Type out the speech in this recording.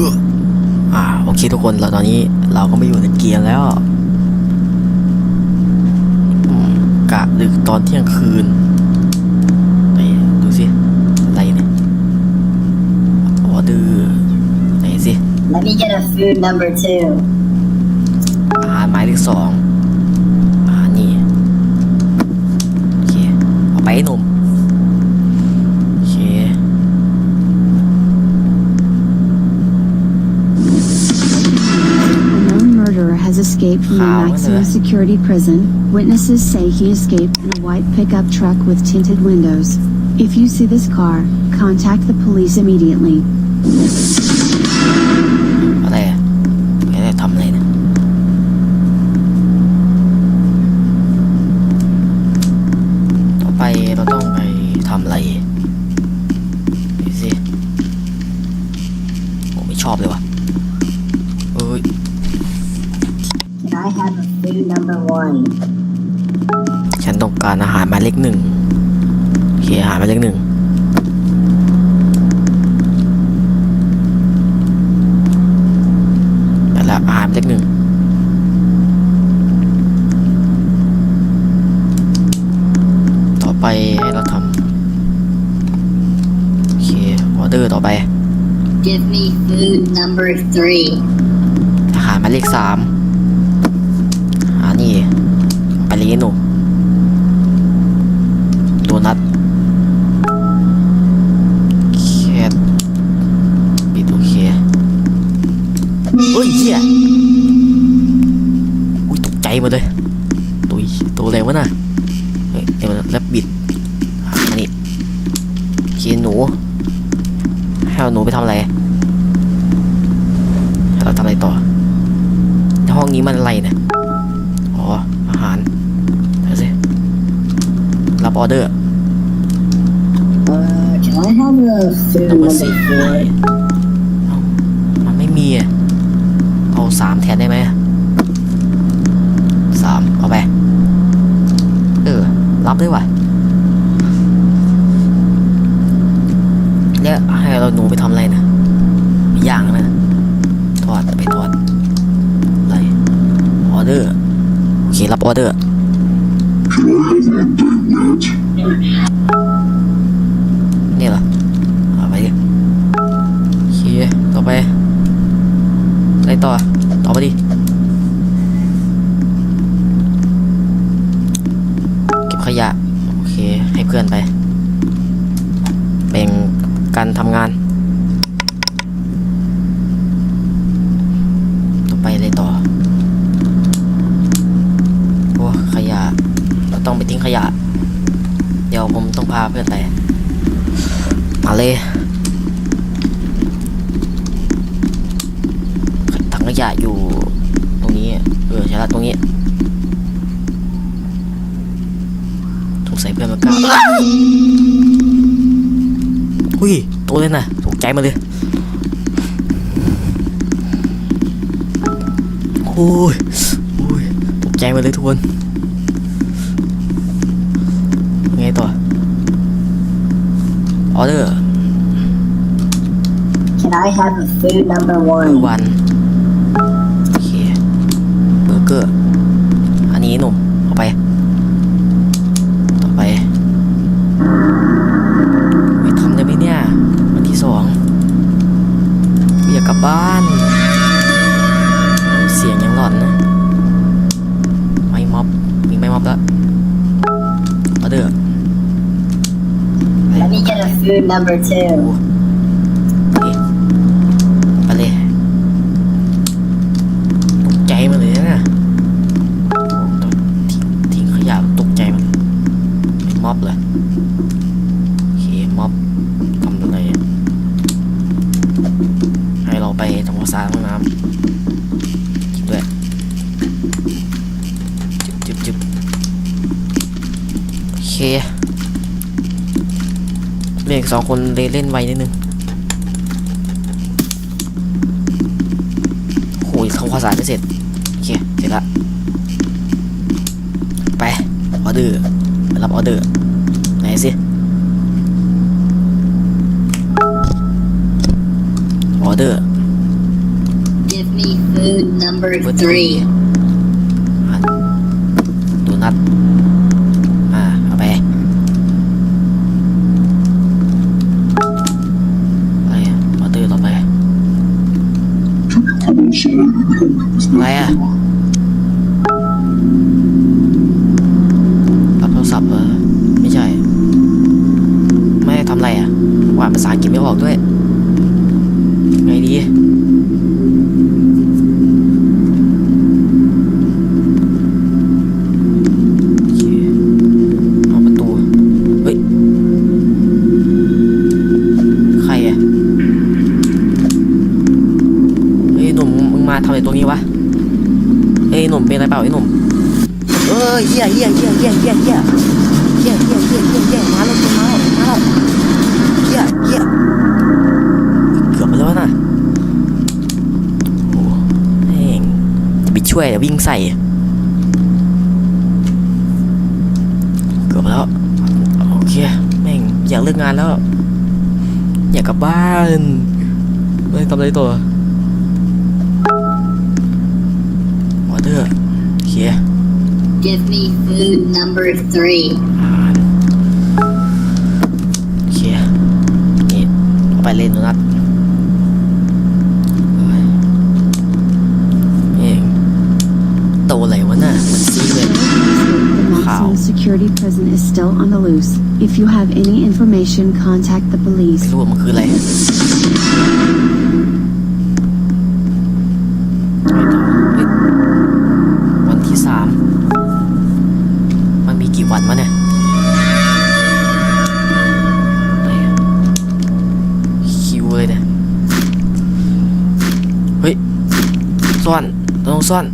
ออ่าโอเคทุกคนเราตอนนี้เราก็ไม่อยู่ในเกียร์แล้วอืมกะดึกตอนเที่ยงคืนไหนดูสิอะไรเนี่ยออเดอร์ไหนสิ Let me get a food number two. อาหารหมายเลขสองอาหารนี่โอเคเอาไปให้หนุ่ม escaped from How a is maximum it? security prison. Witnesses say he escaped in a white pickup truck with tinted windows. If you see this car, contact the police immediately. อะไรอ่ะไม่ได้ทำอะไรเนี่ยต่อไปเราต้องไปทำอะไรดูสิผมไม่ชอบเลยว่ะ have a food number one? ฉันต้องการอาหารหมายเลขหนึ่งโอเคอาหารหมายเลขหนึ่งไปละอาหารหมายเลขหนึ่งต่อไปให้เราทำโอเคออเดอร์ต่อไป Give me food number three. อาหารหมายเลขสาม อานี่ไปเลยหนูโดนัทแคทปิดโอเคเฮ้ยเหี้ยอุ้ยตกใจหมดเลยตัวตัวอะไรวะน่ะเฮ้ยเดี๋ยวแล้วบิดอันนี้โอเคหนูให้เอาหนูไปทำอะไรให้เราทำอะไรต่อ ห้องนี้มันอะไรเนี่ย อ๋อ อาหารเดี๋ยวสิ รับออเดอร์ Uh, can I have a food นัมเบอ number ร์สี่ four? มันไม่มีอะเอาสามแทนได้ไหมสามเอาไป เออ รับด้วยว่ะแล้วให้เราหนูไปทำอะไรนะ รับออเดอร์ นี่เหรอเอาไปดิโอเคต่อไปอะไรต่อ ต่อไปดิ เก็บขยะ โอเค ให้เพื่อนไปแบ่งกันทำงาน ต่อไปอะไรต่อ โอ้ขยะ เรา ต้องไปทิ้งขยะ เดี๋ยวผมต้องพาเพื่อนไป มาเลยถังขยะอยู่ตรงนี้ เออใช่ละตรงนี้สงสัยเพื่อนมากล้าอุ้ยตัวเลยนะตกใจมาเลยโอ้ยโอ้ยตกใจมาเลยทุกคน ออเดอร์ Can I have a food number เบอ one? ร์วันโอเคเบอร์เกอร์ อันนี้หนุ่มเอาไป ต่อไปไม่ทำได้ไหมเนี่ย วันที่สองอยากกลับบ้าน เสียงยังหลอนนะ ไม่ม็อบมีไม่ม็อบแล้ว get a food number two. นี่ไปเลยตกใจมาเลยนะทิ้งขยะตกใจมันม็อบเลยโอเคม็อบทำอะไรให้เราไปทำความสะอาดห้องน้ำจริงด้วยจึ๊บจึ๊บจึ๊บโอเค เรียกสองคนเลยเล่นไวนิดนึงโอ้ยทำความสะอาดไม่เสร็จ โอเค เสร็จละไป ออเดอร์ไปรับออเดอร์ ไหนสิ ออเดอร์ me food number เบอร์ three. รับโทรศัพท์เหรอไม่ใช่ ไม่ทำอะไรอะว่าภาษาอังกฤษไม่ออกด้วย ไงดีเอาประตูเฮ้ยใครอะเฮ้ยหนุ่มมึงมาทำอะไรตรงนี้วะ เฮ้ยหนุ่มเป็นอะไรเปล่าไอ้หนุ่มเอ้ยเหี้ยเหี้ยเหี้ยเหี้ยเหี้ยเหี้ยเหี้ยเหี้ยเหี้ยเหี้ยเหี้ยมาแล้วมาแล้วมาแล้วเหี้ยเหี้ยเกือบไปแล้วนะโอ้แม่งจะไปช่วยวิ่งใส่เกือบแล้วโอเคแม่งอยากเลิกงานแล้ว อยากกลับบ้านไม่ทำอะไรต่อ ออเดอร์โอเค Give me food number three. อ่านโอเค นี่เอาไปเล่นโดนัทเฮ้ยเองโตอะไรวะน่ะมันซีเลย The maximum security prison is still on the loose. If you have any information, contact the ไม่ police. รู้ว่ามันคืออะไร กี่วันวะเนี่ยคิวเลยเนี่ย เฮ้ย ซ่อน ต้องซ่อน